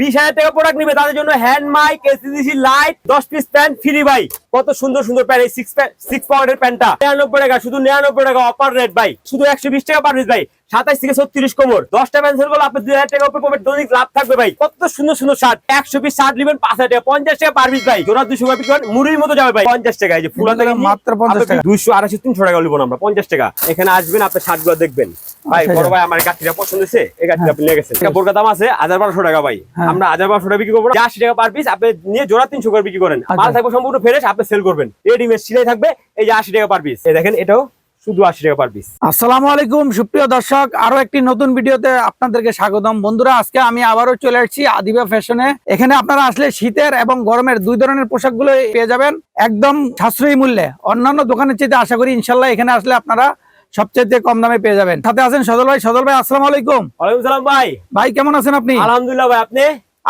বিশ হাজার টাকা প্রোডাক্ট নিবে, তাদের জন্য হ্যান্ড মাইক এসিডিসি লাইট দশ পিস প্যান্ট ফ্রি ভাই। কত সুন্দর সুন্দর প্যান্ট এই সিক্স সিক্স পাউন্ডের প্যান্টটা নিরানব্বই টাকা, শুধু নিরানব্বই টাকা অপার রেট ভাই। শুধু একশো বিশ টাকা পার পিস ভাই। সাতাইশ থেকে ছত্রিশ কোমর। দশটা পেন্সিলগুলো আপনি দুই হাজার টাকা উপরে পাবেন দৈনিক লাভ থাকবে ভাই। কত সুন্দর সুন্দর শার্ট একশো পিস শার্ট নেবেন পাঁচ হাজার টাকা পঞ্চাশ টাকা পার পিস ভাই। জোড়া দুশো টাকা পিস মুড়ির মতো যাবে ভাই। পঞ্চাশ টাকা এই যে ফুলা থেকে মাত্র 50 টাকা। দুইশো আড়াইশো তিনশো টাকা লিবো আমরা পঞ্চাশ টাকা। এখানে আসবেন আপনি শার্টগুলো দেখবেন। ভাই আচ্ছা, বড় ভাই আমার গাঠিটা পছন্দ হয়েছে এই গাঠিটা আপনি নিয়ে গেছেন। বোরকা দাম আছে হাজার বারোশো টাকা ভাই। হ্যাঁ। আমরা হাজার বারোশো টাকা বিক্রি করব। আশি টাকা পার পিস আপনি নিয়ে জোড়া তিনশো করে বিক্রি করেন। মাল আচ্ছা। থাকবে সম্পূর্ণ ফ্রেশ আপনি সেল করবেন। রেডিমেড সিলাই থাকবে এই যে আশি টাকা পার পিস এই দেখেন এটাও শুধু আশি টাকা পার পিস আসসালামু আলাইকুম সুপ্রিয় দর্শক আরও একটি নতুন ভিডিওতে আপনাদেরকে স্বাগতম। বন্ধুরা আজকে আমি আবারও চলে আসছি আদিবা ফ্যাশনে এখানে আপনারা আসলে শীতের এবং গরমের দুই ধরনের পোশাকগুলো পেয়ে যাবেন একদম সাশ্রয়ী মূল্যে। অন্যান্য দোকানের চাইতে আশা করি ইনশাল্লাহ এখানে আসলে আপনারা সবচেয়ে কম দামে পেয়ে যাবেন। সাথে আছেন সদল ভাই। সদল ভাই আসসালামু আলাইকুম। ওয়ালাইকুম সালাম ভাই। ভাই কেমন আছেন আপনি? আলহামদুলিল্লাহ ভাই আপনি?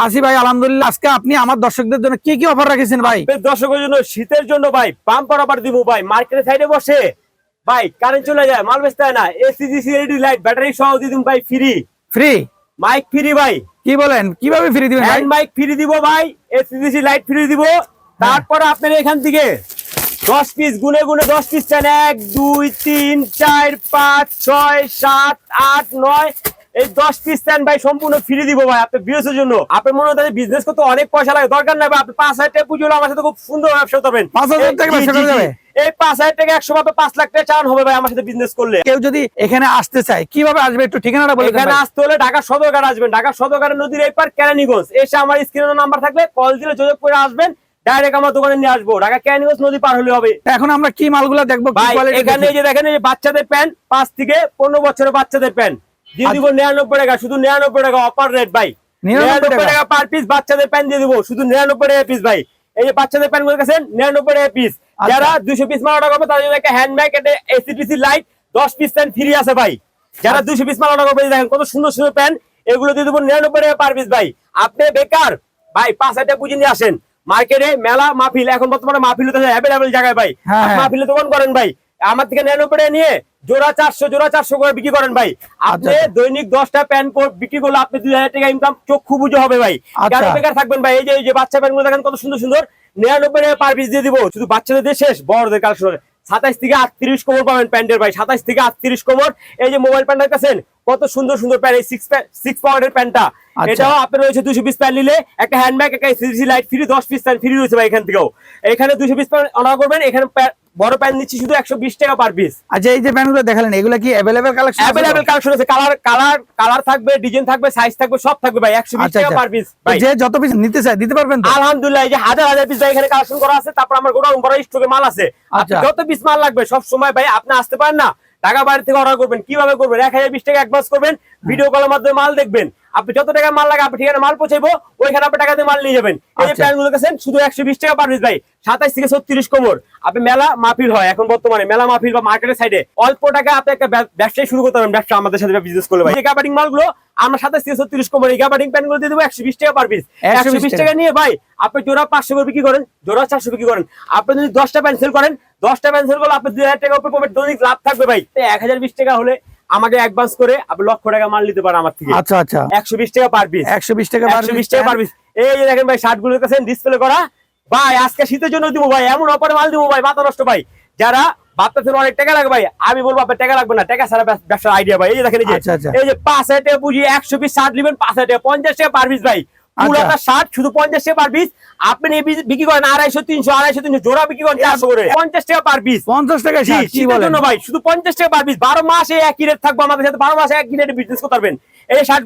আসি ভাই আলহামদুলিল্লাহ। আজকে আপনি আমার দর্শকদের জন্য কি কি অফার রেখেছেন ভাই? দর্শকের জন্য শীতের জন্য ভাই পাম্পার অফার দিব ভাই। মার্কেটের সাইডে বসে ভাই কারেন্ট চলে যায় মাল বেচতে হয় না। এসিজিসি এলইডি লাইট ব্যাটারি সহ দিয়ে দিন ভাই ফ্রি ফ্রি মাইক ফ্রি ভাই। কি বলেন? কীভাবে ফ্রি দিবেন ভাই? হ্যান্ড মাইক ফ্রি দিব ভাই এসিজিসি লাইট ফ্রি দিব। তারপরে আপনার এখান থেকে দশ পিস গুনে গুনে দশ পিস চান এক দুই তিন চার পাঁচ ছয় সাত আট নয়। এই দশ পিস চান ভাই সম্পূর্ণ ফ্রি দিব ভাই আপনি বিএসের জন্য। আপনার মনে হয় বিজনেস করতে অনেক পয়সা লাগে। দরকার নাই ভাই আপনি পাঁচ হাজার টাকা পুজো হলো আমার সাথে খুব সুন্দর ব্যবসা করতে পারবেন পাঁচ হাজার টাকা এই পাঁচ হাজার টাকা একশো ভাবে পাঁচ লাখ টাকা চান হবে ভাই আমার সাথে বিজনেস করলে। কেউ যদি এখানে আসতে চায় কীভাবে আসবে একটু ঠিকানাটা বলে এখানে আসতে হলে ঢাকা সদরঘাট আসবেন। ঢাকা সদরঘাট নদীর এই পার কেরানীগঞ্জ। এসে আমার স্ক্রিনের নাম্বার থাকলে কল দিলে যোগাযোগ করে আসবেন। ডাইরেক্ট আমার দোকানে নিয়ে আসব। ঢাকা কেরানীগঞ্জ নদী পার হলে হবে। এখন আমরা কি মালগুলো দেখব ভাই এখানে যে দেখেন এই যে বাচ্চাদের প্যান্ট পাঁচ থেকে পনেরো বছরের বাচ্চাদের প্যান্ট। দিয়ে দিব নিরানব্বই টাকা শুধু নিরানব্বই টাকা অপার রেট ভাই। নিরানব্বই টাকা? পার পিস বাচ্চাদের প্যান্ট দিয়ে দিব শুধু নিরানব্বই টাকা পিস ভাই। এই যে বাচ্চাদের প্যান্টগুলো গেছেন নিরানব্বই টাকা পিস আচ্ছা। যারা দুশো পিস মাল অর্ডার করবে তাদের জন্য একটা হ্যান্ড ব্যাগ একটা এসিপিসি লাইট দশ পিস প্যান্ট ফ্রি আছে ভাই। যারা দুশো পিস মাল অর্ডার করবে দেখেন কত সুন্দর সুন্দর প্যান্ট এগুলো দিয়ে দেবো নিরানব্বই টাকা পার পিস ভাই। আপনি বেকার ভাই পাঁচ হাজার বুঝে পুঁজি নিয়ে আসেন। মার্কেটে মেলা মাহফিল এখন বর্তমানে মাহফিল অ্যাভেলেবেল জায়গায় ভাই। হ্যাঁ, তখন মাহফিলে দোকান করেন ভাই। আমার থেকে নিরানব্বই টাকা নিয়ে জোড়া চারশো জোড়া চারশো করে বিক্রি করেন ভাই। আপনি আচ্ছা। দৈনিক দশটা প্যান্ট বিক্রি করলে আপনি দুই হাজার টাকা ইনকাম চক্ষু বুঝে হবে ভাই। আচ্ছা। বেকার থাকবেন ভাই এই যে এই যে বাচ্চা প্যান্ট দেখেন কত সুন্দর সুন্দর। নিরানব্বই টাকা পার পিস দিয়ে দিব। শুধু বাচ্চাদের দিয়ে শেষ বড়দের কালেকশন সাতাইশ থেকে আটত্রিশ কোমর পাবেন প্যান্টের ভাই সাতাইশ থেকে আটত্রিশ কোমর। এই যে মোবাইল প্যান্ট দেখতেছেন কত সুন্দর সুন্দর প্যান্ট এই সিক্স সিক্স পাউন্ডের প্যান্টটা আচ্ছা। এটাও আপনার রয়েছে দুশো পিস প্যান্ট নিলে একটা হ্যান্ড ব্যাগ একটা সিসি লাইট ফ্রি দশ পিস প্যান্ট ফ্রি রয়েছে ভাই এখান থেকেও। এখানে দুশো পিস প্যান্ট অর্ডার করবেন এখানে বড় প্যান্ট নিচ্ছি শুধু একশো বিশ টাকা পার পিস আচ্ছা এই যে প্যান্টগুলো দেখালেন এগুলো কি কালেকশন কালেকশন আছে কালার কালার কালার থাকবে ডিজাইন থাকবে সাইজ থাকবে সব থাকবে ভাই একশো বিশ আচ্ছা টাকা আচ্ছা। পার পিস ভাই। যে যত পিস নিতে চাই দিতে পারবেন তো? আলহামদুলিল্লাহ এই যে হাজার হাজার পিস ভাই এখানে কালেকশন করা আছে। তারপর আমার গোডাউন বড় স্টকে মাল আছে। আচ্ছা। যত পিস মাল লাগবে সব সময় ভাই আপনি আসতে পারেন না। টাকা বাইরে থেকে অর্ডার করবেন কীভাবে করবেন? এক হাজার বিশ টাকা অ্যাডভান্স করবেন ভিডিও কলের মাধ্যমে মাল দেখবেন। আপনি যত টাকা মাল লাগে আপনি ঠিকানা মাল পৌঁছাইবো ওইখানে আপনি টাকা দিয়ে মাল নিয়ে যাবেন। এই যে আচ্ছা। প্যান্টগুলো শুধু একশো বিশ টাকা পার পিস ভাই সাতাইশ থেকে ছত্রিশ কোমর। আপনি মেলা মাহফিল হয় এখন বর্তমানে মেলা মাহফিল বা মার্কেটের সাইডে অল্প টাকা আপনি একটা ব্যবসায় শুরু করতে পারেন ব্যবসা আমাদের সাথে বিজনেস করলে ভাই। এই কাবাডিং মালগুলো আমরা সাতাইশ থেকে ছত্রিশ কোমর এই প্যান্টগুলো দিয়ে দেবো একশো বিশ টাকা পার পিস একশো বিশ টাকা। নিয়ে ভাই আপনি জোড়া পাঁচশো করে বিক্রি করেন জোড়া চারশো বিক্রি করেন। আপনি যদি দশটা প্যান্ট সেল করেন দশটা পেন্সিল করলে আপনি দুই হাজার টাকা উপরে পাবেন দৈনিক লাভ থাকবে ভাই? এক হাজার বিশ টাকা হলে আমাকে অ্যাডভান্স করে আপনি লক্ষ টাকা মাল নিতে পারেন আমার থেকে। আচ্ছা আচ্ছা। একশো বিশ টাকা পার পিস একশো বিশ টাকা একশো বিশ টাকা পার পিস এই যে দেখেন ভাই শার্টগুলো কাছে ডিসপ্লে করা। ভাই আজকে শীতের জন্য দিব ভাই এমন অপারে মাল দিব ভাই মাথা নষ্ট ভাই। যারা ভাবতেছেন অনেক টাকা লাগবে ভাই আমি বলব আপনার টাকা লাগবে না টাকা ছাড়া ব্যবস- ব্যবসার আইডিয়া ভাই। এই যে দেখেন এই যে আচ্ছা, আচ্ছা। এই যে পাঁচ হাজার টাকা বুঝি একশো পিস শার্ট নেবেন পাঁচ হাজার টাকা পঞ্চাশ টাকা পার পিস ভাই। পুরাটা শার্ট শুধু পঞ্চাশ টাকা পার পিস আপনি বিক্রি- করেন আড়াইশো তিনশো আড়াইশো তিনশো জোড়া বিক্রি করেন চারশো করে। পঞ্চাশ টাকা পার পিস পঞ্চাশ টাকা জি, শার্ট, কি শীতের জন্য ভাই শুধু পঞ্চাশ টাকা পার পিস বারো মাসে একই রেট থাকব আমাদের সাথে বারো মাসে একই রেটে বিজনেস করতে পারবেন। এই শার্ট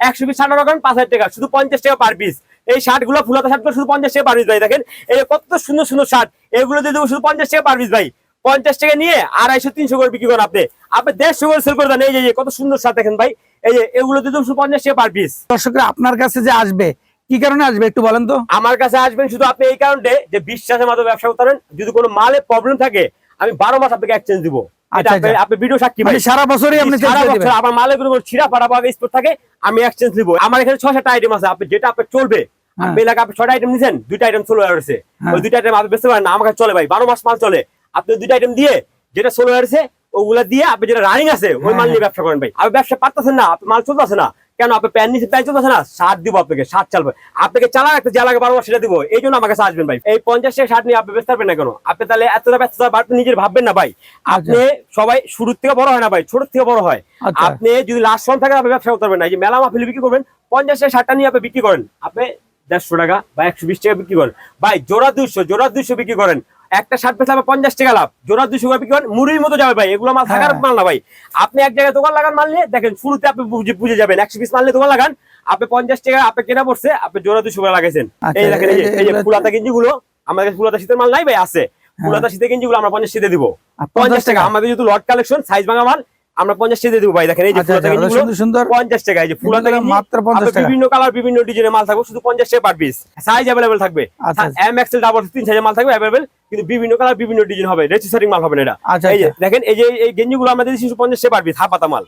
একশো পিস ষাট পাঁচ হাজার টাকা। শুধু পঞ্চাশ টাকা পার পিস এই শার্টগুলো ফুলাতা শার্টগুলো শুধু পঞ্চাশ টাকা পার পিস ভাই দেখেন? এই কত সুন্দর সুন্দর শার্ট এগুলো দিয়ে দেবো শুধু পঞ্চাশ টাকা পার পিস ভাই। পঞ্চাশ টাকা নিয়ে আড়াইশো তিনশো করে বিক্রি করেন আপনি। আপনি দেড়শো করে সেল করে দেন। এই যে কত সুন্দর শার্ট দেখেন ভাই। এই যে এগুলো দেবো শুধু পঞ্চাশ টাকা পার পিস দর্শকরা আপনার কাছে যে আসবে কি কারণে আসবে একটু বলেন তো? আমার কাছে আসবেন শুধু আপনি এই কারণে যে বিশ্বাসের মাধ্যমে ব্যবসা করতে পারেন। যদি কোনো মালে প্রবলেম থাকে আমি বারো মাস আপনাকে এক্সচেঞ্জ দিব। আচ্ছা, আপনি- আচ্ছা। ভিডিও সাক্ষী ভাই। মানে সারা বছরই আপনি সারা বছর আমার মালে কোনো ছিড়া ফাড়া বা স্পোর্ট থাকে আমি এক্সচেঞ্জ নিব আমার এখানে ছয় সাতটা আইটেম আছে। আপনি যেটা আপনার চলবে। আপনি এলাকা আপনি ছয়টা আইটেম নিছেন দুইটা আইটেম চলে আসছে। ওই দুইটা আইটেম আপনি বেচতে পারেন না। আমার কাছে চলে ভাই বারো মাস মাল চলে। আপনি দুইটা আইটেম দিয়ে যেটা চলে আসছে ওগুলা দিয়ে আপনি যেটা রানিং আছে ওই হ্যাঁ, মাল নিয়ে হ্যাঁ। ব্যবসা করেন ভাই। আপনি ব্যবসা পারতেছেন না আপনার মাল চলতেছে না। কেন? আপনি প্যান নিচে প্যান চলতেছে না শার্ট দিব আপনাকে শার্ট চালবে আপনাকে চালা একটা যা লাগে বারবার সেটা দিব এই জন্য আমার কাছে আসবেন ভাই। এই পঞ্চাশ টাকা শার্ট নিয়ে আপনি ব্যস্ত পারবেন না কেন? আপনি তাহলে এতটা ব্যস্ত আপনি নিজের ভাববেন না ভাই। আপনি সবাই শুরুর থেকে বড় হয় না ভাই ছোট থেকে বড় হয়। আচ্ছা। আপনি যদি লাস্ট ফর্ম থাকে আপনি ব্যবসা করতে পারবেন না। যে মেলা মাহফিলে বিক্রি করবেন পঞ্চাশ টাকা শার্টটা নিয়ে আপনি বিক্রি করেন। আপনি দেড়শো টাকা বা একশো বিশ টাকা বিক্রি করেন। ভাই জোড়া দুইশো জোড়া দুইশো বিক্রি করেন। একটা শার্ট পেছলে আমার পঞ্চাশ টাকা লাভ। জোড়া দুশো করে বিক্রি করেন মুড়ির মতো যাবে ভাই। এগুলো মাল থাকার হ্যাঁ। মাল না ভাই। আপনি এক জায়গায় দোকান লাগান মারলে দেখেন শুরুতে আপনি বুঝে যাবেন। একশো পিস মারলে দোকান লাগান আপনি পঞ্চাশ টাকা আপনি কেনা পড়ছে আপনি জোড়া দুশো লাগাইছেন। আচ্ছা, এই দেখেন এই যে- ফুলাতা গেঞ্জি গুলো আমাদের ফুলাতা শীতের মাল নাই ভাই আছে। ফুলাতা শীতের গেঞ্জি গুলো আমরা পঞ্চাশ শীতে দিব। পঞ্চাশ টাকা? আমাদের যেহেতু লট কালেকশন সাইজ ভাঙা মাল আমরা পঞ্চাশ টাকা দিব ভাই দেখেন এই যে আচ্ছা, ফুলাতা আচ্ছা, সুন্দর সুন্দর। পঞ্চাশ টাকা এই যে ফুল থাকে মাত্র 50 টাকা। বিভিন্ন কালার বিভিন্ন ডিজাইনের মাল থাকবে শুধু পঞ্চাশ টাকা পার পিস সাইজ অ্যাভেলেবেল থাকবে। আচ্ছা, আচ্ছা। এম এক্সেল ডাবল তিন সাইজের মাল থাকবে অ্যাভেলেবল কিন্তু বিভিন্ন কালার বিভিন্ন ডিজাইন হবে রেজিস্টারিং মাল হবে না এটা। আচ্ছা, এই যে আচ্ছা। দেখেন এই যে এই গেঞ্জিগুলো আমরা দিচ্ছি শুধু পঞ্চাশ টাকা পার পিস হাফ পাতা মাল।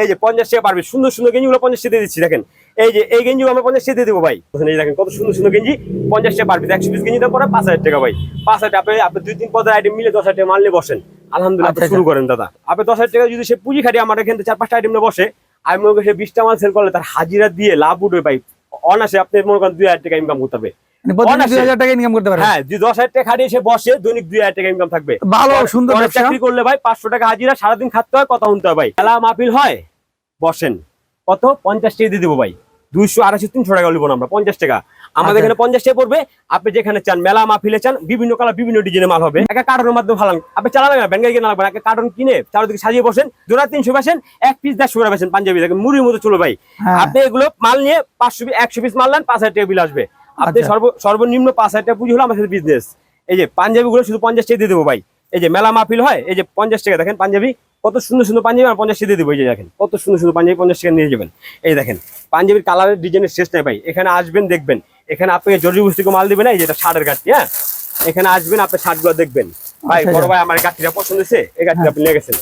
এই যে পঞ্চাশ টাকা পার পিস সুন্দর সুন্দর গেঞ্জিগুলো পঞ্চাশ টাকা দিচ্ছি দেখেন। এই যে এই গেঞ্জি আমরা পঞ্চাশ টাকা দেবো ভাই। এই দেখেন কত সুন্দর সুন্দর গেঞ্জি। পঞ্চাশ টাকা পার পিস একশো পিস গেঞ্জি দাম পরে পাঁচ হাজার টাকা ভাই। পাঁচ হাজার আপনি আপনি দুই তিন পদের আইটেম মিলে দশ হাজার টাকা মাল নিয়ে বসেন। আলহামদুলিল্লাহ আচ্ছা, শুরু করেন দাদা। আপনি দশ হাজার টাকা যদি সে পুঁজি খাটিয়ে আমার এখান চার পাঁচটা আইটেম বসে আমি মনে করি সে বিশটা মাল সেল করলে তার হাজিরা দিয়ে লাভ উঠবে ভাই। অনাসে আপনি মনে করেন দুই হাজার টাকা ইনকাম করতে হবে। প্রতিদিন অনায়াসে। দুই হাজার টাকা ইনকাম করতে পারবেন? দশ হাজার টাকা খাটিয়ে সে বসে দৈনিক দুই হাজার টাকা ইনকাম থাকবে। ভালো সুন্দর চাকরি করলে ভাই পাঁচশো টাকা হাজিরা সারাদিন খাটতে হয় কথা শুনতে হয় ভাই। খেলা মাহফিল হয় বসেন। কত? পঞ্চাশ টাকা দিয়ে দিবো ভাই। দুইশো আড়াইশো তিনশো টাকা লিবো না আমরা পঞ্চাশ টাকা। আমাদের আচ্ছা। এখানে পঞ্চাশ টাকা পড়বে আপনি যেখানে চান মেলা মাহফিলে চান বিভিন্ন কালার বিভিন্ন ডিজাইনের মাল হবে। একটা কার্টনের মাধ্যমে ভালো আপনি চালাবেন না ব্যাংকে কিনে লাগবেন একটা কার্টন কিনে চারিদিকে সাজিয়ে বসেন জোড়া তিনশো বেসেন এক পিস দেড়শো করে বেসেন পাঞ্জাবি। দেখেন মুড়ির মতো চলো ভাই। হ্যাঁ। আপনি এগুলো মাল নিয়ে পাঁচশো পিস একশো পিস মাল নেন পাঁচ হাজার টাকা বিল আসবে। আপনি আচ্ছা। সর্ব সর্বনিম্ন পাঁচ হাজার টাকা পুঁজি হলো আমাদের বিজনেস এই যে পাঞ্জাবি গুলো শুধু পঞ্চাশ টাকা দিয়ে দেবো ভাই। এই যে মেলা মাহফিল হয় এই যে পঞ্চাশ টাকা দেখেন পাঞ্জাবি। কত সুন্দর সুন্দর পাঞ্জাবি আমরা পঞ্চাশ টাকা দিয়ে দেবো এই যে দেখেন। কত সুন্দর সুন্দর পাঞ্জাবি পঞ্চাশ টাকা নিয়ে যাবেন। এই দেখেন পাঞ্জাবির কালারের ডিজাইনের শেষ নাই ভাই। এখানে আসবেন দেখবেন। এখানে আপনাকে জরুরি বস্তুকে মাল দিবেন না এই যেটা শার্টের গাঠটি হ্যাঁ? এখানে আসবেন আপনি শার্টগুলো দেখবেন। ভাই আচ্ছা, বড় আচ্ছা। ভাই আমার এই গাঠটিটা পছন্দ হয়েছে এই গাঠটি আপনি নিয়ে গেছেন।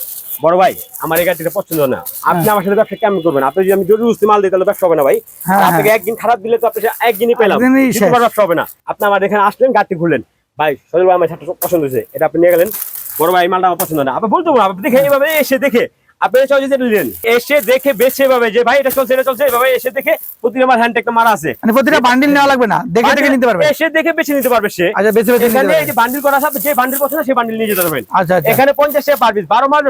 বড় ভাই আমার এই গাঠটিটা পছন্দ না। আপনি আমার সাথে ব্যবসা কেমন করবেন? আপনি যদি আমি জরুরি বস্তু মাল দিই তাহলে ব্যবসা হবে না ভাই। হ্যাঁ, আপনাকে একদিন খারাপ দিলে তো আপনি একদিনই পেলাম। ব্যবসা হবে না। আপনি আমার এখানে আসলেন গাঠটি খুললেন। ভাই সজল ভাই আমার খুব পছন্দ হয়েছে। এটা আপনি নিয়ে গেলেন। বড় ভাই মালটা আমার পছন্দ না। আপনি বলতে পারব আপনি দেখে এইভাবে এসে দেখে আপনি চলছে নিলেন এসে দেখে বেছে এভাবে যে ভাই এটা চলছে এটা চলছে এভাবে এসে দেখে প্রতিদিন আমার হ্যান্ড একটা মারা আছে। মানে প্রতিটা বান্ডিল নেওয়া লাগবে না দেখে দেখে নিতে পারবে। এসে দেখে বেছে নিতে পারবে সে। আচ্ছা বেছে বেছে এখানে এই যে বান্ডিল করা আছে যে বান্ডিল পছন্দ সেই বান্ডিল নিয়ে যেতে পারবেন। আচ্ছা আচ্ছা। এখানে পঞ্চাশ টাকা পার পিস বারো মাস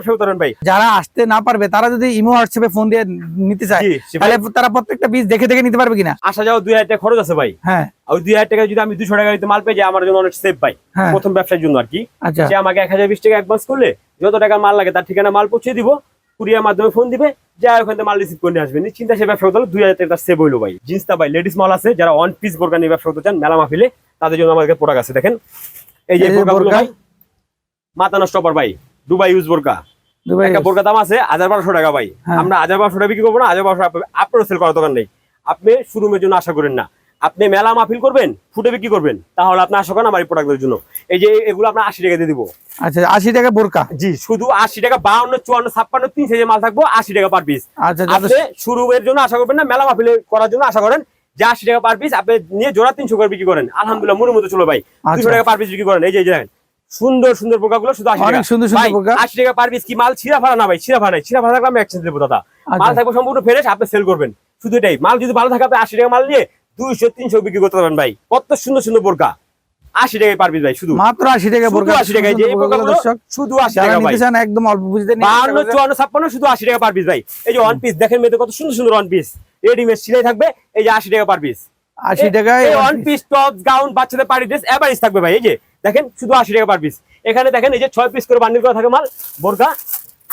ভাই। যারা আসতে না পারবে তারা যদি ইমো হোয়াটসঅ্যাপে ফোন দিয়ে নিতে চায় তাহলে তারা প্রত্যেকটা পিস দেখে দেখে নিতে পারবে কিনা? আসা যাওয়া দুই হাজার টাকা খরচ আছে ভাই। হ্যাঁ। ওই দুই হাজার টাকা যদি আমি দুশো টাকা দিতে মাল পেয়ে যাই আমার জন্য অনেক সেফ পাই হ্যাঁ। প্রথম ব্যবসার জন্য আর কি। আচ্ছা। সে আমাকে এক হাজার বিশ টাকা অ্যাডভান্স করলে যত টাকা মাল লাগে তার ঠিকানা মাল পৌঁছে দিব কুরিয়ার মাধ্যমে ফোন দিবে যা ওখান থেকে মাল রিসিভ করে নিয়ে আসবে। চিন্তা সে ব্যবসা করতে দুই হাজার টাকা সেভ হইল ভাই। জিন্সটা ভাই লেডিস মাল আছে যারা ওয়ান পিস বোরকা নিয়ে ব্যবসা করতে চান মেলা মাহফিলে তাদের জন্য আমাদের প্রোডাক্ট আছে দেখেন। এই যে বোরকা। মাথা নষ্ট ভাই দুবাই ইউজ বোরকা। একটা বোরকা দাম আছে হাজার বারোশো টাকা ভাই। হ্যাঁ। আমরা হাজার বারোশো টাকা বিক্রি করব না হাজার বারোশো আপনারও সেল করার দোকান নেই। আপনি শোরুমের জন্য আশা করেন না। আপনি মেলা মাহফিল করবেন ফুটে বিক্রি করবেন তাহলে আপনি আশা করেন আমার এই প্রোডাক্টের জন্য। এই যে এগুলো আপনার আশি টাকা দিয়ে দিব। আচ্ছা আশি টাকা বোরকা? জি শুধু আশি টাকা বাউন্ন চুয়ান্ন ছাপ্পান্ন তিন সাইজের মাল থাকব আশি টাকা পার পিস আচ্ছা যথেষ্ট। শুরুর জন্য আশা করবেন না মেলা মাহফিল করার জন্য আশা করেন যে আশি টাকা পার পিস আপনি নিয়ে জোড়া তিনশো করে বিক্রি করেন। আলহামদুলিল্লাহ মনে মতো চলো ভাই। দুশো আচ্ছা। টাকা পার পিস বিক্রি করেন। এই যে দেখেন সুন্দর সুন্দর পোকাগুলো শুধু আশি সুন্দর সুন্দর আশি টাকা পার পিস কি মাল ছিঁড়া ফাড়া না ভাই? ছিঁড়া ফাড়া ছিঁড়া ফাড়া থাকলে আমি একচেঞ্জ দেবো দাদা। আচ্ছা। মাল থাকবে সম্পূর্ণ ফ্রেশ আপনি সেল করবেন। শুধু এটাই। মাল যদি ভালো থাকে আপনি আশি টাকা মাল নিয়ে দুইশো তিনশো বিক্রি করতে পারবেন ভাই। কত সুন্দর সুন্দর বোরকা। আশি টাকায় ভাই শুধু। মাত্র আশি টাকা বোরকা আশি টাকায় যে এই সুন্দর বোরকাগুলো বোরকাগুলো দর্শক শুধু আশি টাকা ভাই। একদম অল্প বুঝতে বাহান্ন চুয়ান্ন ছাপ্পান্ন শুধু আশি টাকা পিস ভাই। এই যে ওয়ান পিস দেখেন মেয়েদের কত সুন্দর সুন্দর ওয়ান পিস রেডিমেড সিলাই থাকবে এই যে আশি টাকা আশি টাকায় ওয়ান পিস টপ গাউন বাচ্চাদের পার্টি ড্রেস এভারেজ থাকবে ভাই। এই যে দেখেন শুধু আশি টাকা পার পিস এখানে দেখেন এই যে ছয় পিস করে বান্ডিল করা থাকে মাল। বোরকা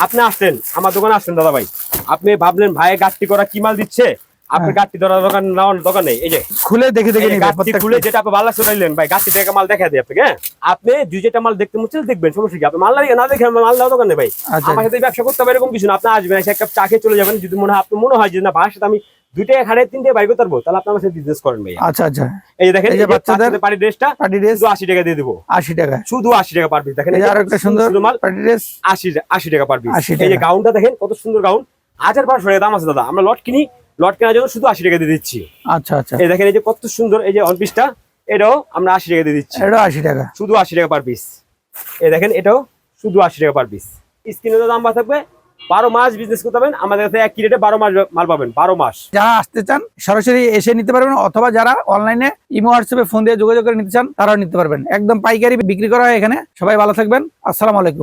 আপনি আসলেন আমার দোকানে আসলেন দাদা ভাই। আপনি ভাবলেন ভাই গাছটি করা কি মাল দিচ্ছে? আপনি হ্যাঁ। ধরার দোকান নেওয়ার দোকান নেই এই যে। খুলে দেখে দেখে। খুলে যেটা আপনি চড়াইলেন ভাই থেকে মাল দেখা দিই আপনাকে হ্যাঁ? আপনি দুই যেটা মাল দেখতে মুচ্ছে দেখবেন সমস্যা কি? আপনি মাল লাগে না দেখে মাল দেওয়া দোকান নেই ভাই। আচ্ছা। আমার সাথে ব্যবসা করতে হবে এরকম কিছু না। আপনি আসবেন এসে এক কাপ চা খেয়ে চলে যাবেন। যদি মনে হয় আপনি মনে হয় যে না সাথে আমি দুই টাকা খাড়ে তিন টাকা বাইর করতে পারব তাহলে আপনি আমার সাথে বিজনেস করেন ভাই আচ্ছা আচ্ছা। এই যে দেখেন এই যে বাচ্চাদের পার্টি ড্রেসটা পার্টি ড্রেস শুধু আশি টাকা দিয়ে দিবো। আশি টাকা। শুধু আশি টাকা পার পিস দেখেন এই যে আরও একটা সুন্দর পার্টি ড্রেস আশি আশি টাকা পার পিস এই যে গাউনটা দেখেন কত সুন্দর গাউন হাজার বারোশো টাকা দাম আছে দাদা। আমরা লট কিনি লট কেনার জন্য শুধু আশি টাকা দিয়ে দিচ্ছি। আচ্ছা আচ্ছা। এই দেখেন এই যে কত সুন্দর এই যে অন পিসটা এটাও আমরা আশি টাকা দিয়ে দিচ্ছি। এটা আশি টাকা। শুধু আশি টাকা পার পিস এই দেখেন এটাও শুধু আশি টাকা পার পিস স্ক্রিনে তো দাম থাকবে বারো মাস বিজনেস করতে পারবেন আমাদের কাছে একই রেটে বারো মাস মাল পাবেন বারো মাস। যারা আসতে চান সরাসরি এসে নিতে পারবেন অথবা যারা অনলাইনে ইমো হোয়াটসঅ্যাপে ফোন দিয়ে যোগাযোগ করে নিতে চান তারাও নিতে পারবেন। একদম পাইকারি বিক্রি করা হয় এখানে। সবাই ভালো থাকবেন। আসসালামু আলাইকুম।